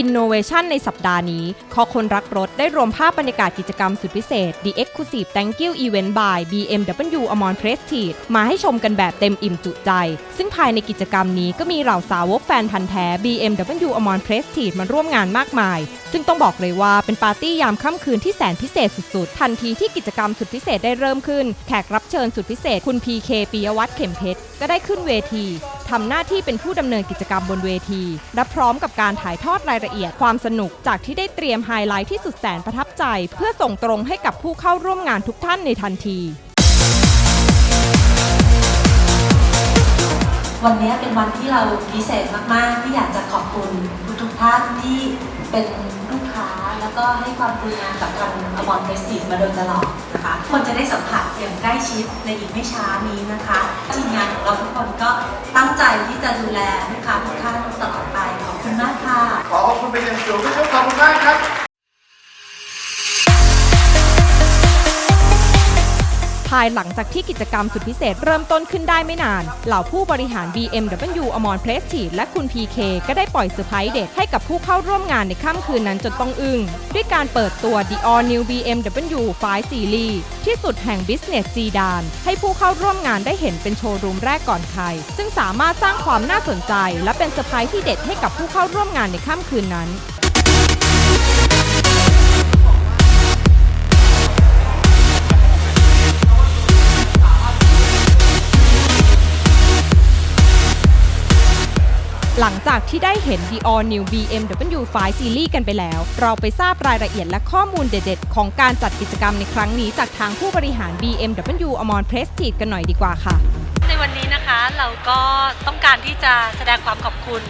Innovation ในสัปดาห์นี้ขอคนรักรถได้รวมภาพบรรยากาศกิจกรรมสุดพิเศษ The Exclusive Thank You Event by BMW Amon Prestige มาให้ชมกันแบบเต็มอิ่มจุใจ ซึ่งภายในกิจกรรมนี้ก็มีเหล่าสาวกแฟนพันธ์แท้ BMW Amon Prestige มาร่วมงานมากมายซึ่งต้องบอกเลยว่าเป็นปาร์ตี้ยามค่ำคืนที่แสนพิเศษสุดๆ ทันทีที่กิจกรรมสุดพิเศษได้เริ่มขึ้น แขกรับเชิญสุดพิเศษ คุณ PK ปิยวัฒน์เข็มเพชรก็ได้ขึ้นเวทีทำหน้าที่เป็นผู้ดำเนินกิจกรรมบนเวที และพร้อมกับการถ่ายทอดรายละเอียดความสนุก จากที่ได้เตรียมไฮไลท์ที่สุดแสนประทับใจ เพื่อส่งตรงให้กับผู้เข้าร่วมงานทุกท่านในทันที วันนี้เป็นวันที่เราพิเศษมาก ๆ ที่อยากจะขอบคุณทุกๆท่านที่เป็นลูกค้าแล้วก็ให้ความกรุณากับทางอมรเพรสติมาโดยตลอดนะคะคนจะได้สัมผัสอย่างใกล้ชิดในอีกไม่ช้านี้นะคะทีมงานของเราทุกคนก็ตั้งใจที่จะดูแลลูกค้าทุกท่านตลอดไปขอบคุณมากค่ะขอขอบคุณเป็นอย่างสูงนะครับขอบคุณมากครับายหลังจากที่กิจกรรมสุดพิเศษเริ่มต้นขึ้นได้ไม่นาน เหล่าผู้บริหาร BMW อมรเพลสทีและคุณ PK ก็ได้ปล่อยเซอร์ไพรส์เด็ดให้กับผู้เข้าร่วมงานในค่ำคืนนั้นจนต้องอึ้งด้วยการเปิดตัว The All New BMW 5 Series ที่สุดแห่ง Business Sedan ให้ผู้เข้าร่วมงานได้เห็นเป็นโชว์รูมแรกก่อนใคร ซึ่งสามารถสร้างความน่าสนใจ และเป็นเซอร์ไพรส์ที่เด็ดให้กับผู้เข้าร่วมงานในค่ำคืนนั้น หลังจากที่ได้เห็น The All New BMW 5 Series กันไปแล้ว เราไปทราบรายละเอียดและข้อมูลเด็ดๆ ของการจัดกิจกรรมในครั้งนี้จากทางผู้บริหาร BMW Amon Prestige กันหน่อยดีกว่าค่ะ ในวันนี้นะคะเราก็ต้องการที่จะแสดงความขอบคุณ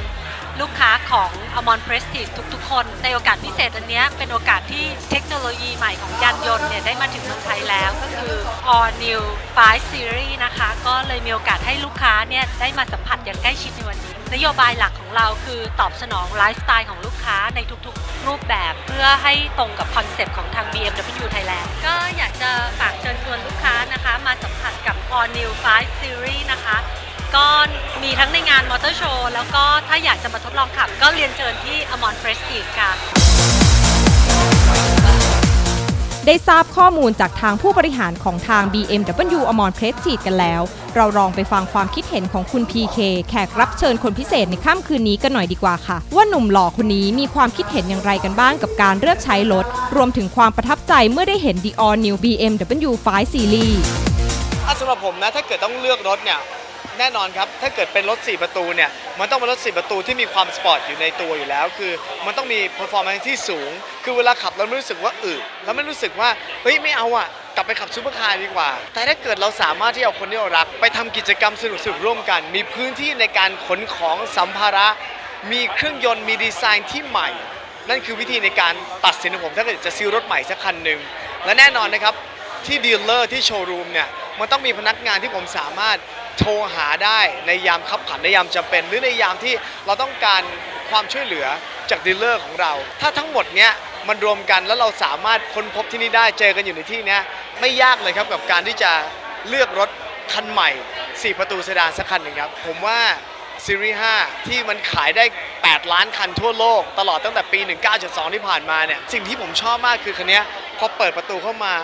ลูกค้าของ Amon Prestige ทุกๆ คน ในโอกาสพิเศษอันนี้เป็นโอกาสที่เทคโนโลยีใหม่ของยานยนต์เนี่ยได้มาถึงเมืองไทยแล้วก็คือ All New 5 Series นะคะ ก็เลยมีโอกาสให้ลูกค้าเนี่ยได้มาสัมผัสอย่างใกล้ชิดในวันนี้ นโยบายหลักของเราคือตอบสนองไลฟ์สไตล์ของลูกค้าในทุกๆ รูปแบบเพื่อให้ตรงกับคอนเซปต์ของทาง BMW Thailand ก็อยากจะฝากเชิญชวนลูกค้านะคะ มาสัมผัสกับ All New 5 Series นะคะ ก็มีทั้งในงานมอเตอร์โชว์แล้วก็ถ้าอยากจะมาทดลองขับ ก็เรียนเชิญที่ Amon Prestige ค่ะ ได้ทราบข้อมูลจากทางผู้บริหารของทาง BMW Amon Prestige กันแล้ว เราลองไปฟังความคิดเห็นของคุณ PK แขกรับเชิญคนพิเศษในค่ำคืนนี้กันหน่อยดีกว่าค่ะ ว่าหนุ่มหล่อคนนี้มีความคิดเห็นอย่างไรกันบ้างกับการเลือกใช้รถ รวมถึงความประทับใจเมื่อได้เห็น The All New BMW 5 Series ถ้าสำหรับผมนะถ้าเกิดต้องเลือกรถเนี่ย แน่นอนครับ ถ้าเกิดเป็นรถ 4 ประตูเนี่ย มันต้องเป็นรถ 4 ประตูที่มีความสปอร์ตอยู่ในตัวอยู่แล้ว คือมันต้องมี performance ที่สูง คือเวลาขับเราไม่รู้สึกว่าอึแล้วไม่รู้สึกว่า เฮ้ย ไม่เอาอะ กลับไปขับซูเปอร์คาร์ดีกว่า แต่ถ้าเกิดเราสามารถที่เอาคนที่เรารัก ไปทำกิจกรรมสนุกๆร่วมกัน มีพื้นที่ในการขนของสัมภาระ มีเครื่องยนต์ มีดีไซน์ที่ใหม่ นั่นคือวิธีในการตัดสินของผม ถ้าเกิดจะซื้อรถใหม่สักคันหนึ่งและแน่นอนนะครับ ที่ดีลเลอร์ที่โชว์รูมเนี่ยมันต้องมีพนักงานที่ผมสามารถโทรหาได้ในยามขับขันในยามจำเป็น หรือในยามที่เราต้องการความช่วยเหลือจากดีลเลอร์ของเรา ถ้าทั้งหมดเนี้ยมันรวมกันแล้วเราสามารถค้นพบที่นี่ได้เจอกันอยู่ในที่เนี้ยไม่ยากเลยครับกับการที่จะเลือกรถคันใหม่ 4 ประตูเซดานสักคันหนึ่งครับ ผมว่าซีรีส์5ที่มันขายได้ 8 ล้านคันทั่วโลก ตลอดตั้งแต่ปี 1972 ที่ผ่านมาเนี่ย สิ่งที่ผมชอบมากคือคันนี้พอเปิดประตูเข้ามา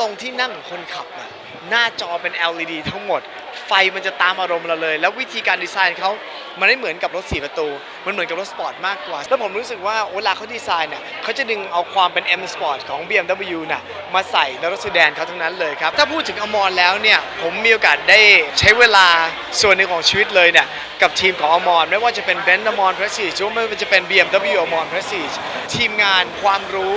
ตรงที่นั่งของคนขับน่ะหน้าจอเป็น LED ทั้งหมด ไฟมันจะตามอารมณ์เราเลย แล้ววิธีการดีไซน์เขามันไม่เหมือนกับรถ4ประตู มันเหมือนกับรถสปอร์ตมากกว่า แล้วผมรู้สึกว่าเวลาเขาดีไซน์เนี่ยเขาจะดึงเอาความเป็น M Sport ของ BMW น่ะมาใส่ในรถซีแดนเขาทั้งนั้นเลยครับ ถ้าพูดถึงอมรแล้วเนี่ย ผมมีโอกาสได้ใช้เวลาส่วนหนึ่งของชีวิตเลยเนี่ยกับทีมของอมรไม่ว่าจะเป็นเบนซ์อมรเพรสซีหรือไม่ว่าจะเป็น BMW อมรเพรสซีทีมงานความรู้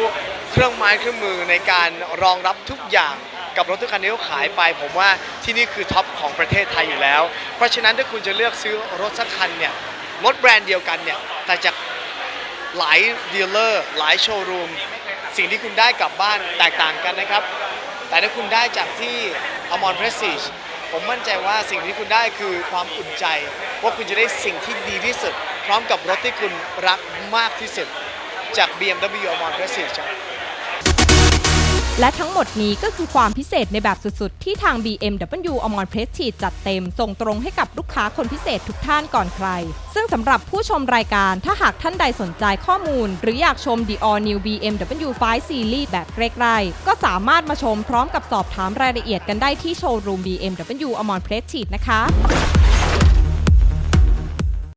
เครื่องไม้เครื่องมือในการรองรับทุกอย่างกับรถทุกคันที่เขาขายไป ผมว่าที่นี่คือท็อปของประเทศไทยอยู่แล้ว เพราะฉะนั้นถ้าคุณจะเลือกซื้อรถสักคันเนี่ยรถแบรนด์เดียวกันเนี่ยแต่จากหลายดีลเลอร์หลายโชว์รูมสิ่งที่คุณได้กลับบ้านแตกต่างกันนะครับ แต่ถ้าคุณได้จากที่ Amon Prestige ผมมั่นใจว่าสิ่งที่คุณได้คือความอุ่นใจ ว่าคุณจะได้สิ่งที่ดีที่สุด พร้อมกับรถที่คุณรักมากที่สุดจาก BMW Amon Prestige ครับ และทั้งหมดนี้ก็คือความพิเศษในแบบสุดๆ ที่ทาง BMW a m o n Prestige จัดเต็ม ส่งตรงให้กับลูกค้าคนพิเศษทุกท่านก่อนใคร ซึ่งสำหรับผู้ชมรายการถ้าหากท่านใดสนใจข้อมูล หรืออยากชม The All New BMW 5 Series แบบใกล้ๆก็สามารถมาชมพร้อมกับสอบถามรายละเอียดกันได้ที่โชว์รูม BMW a m o n Prestige นะคะ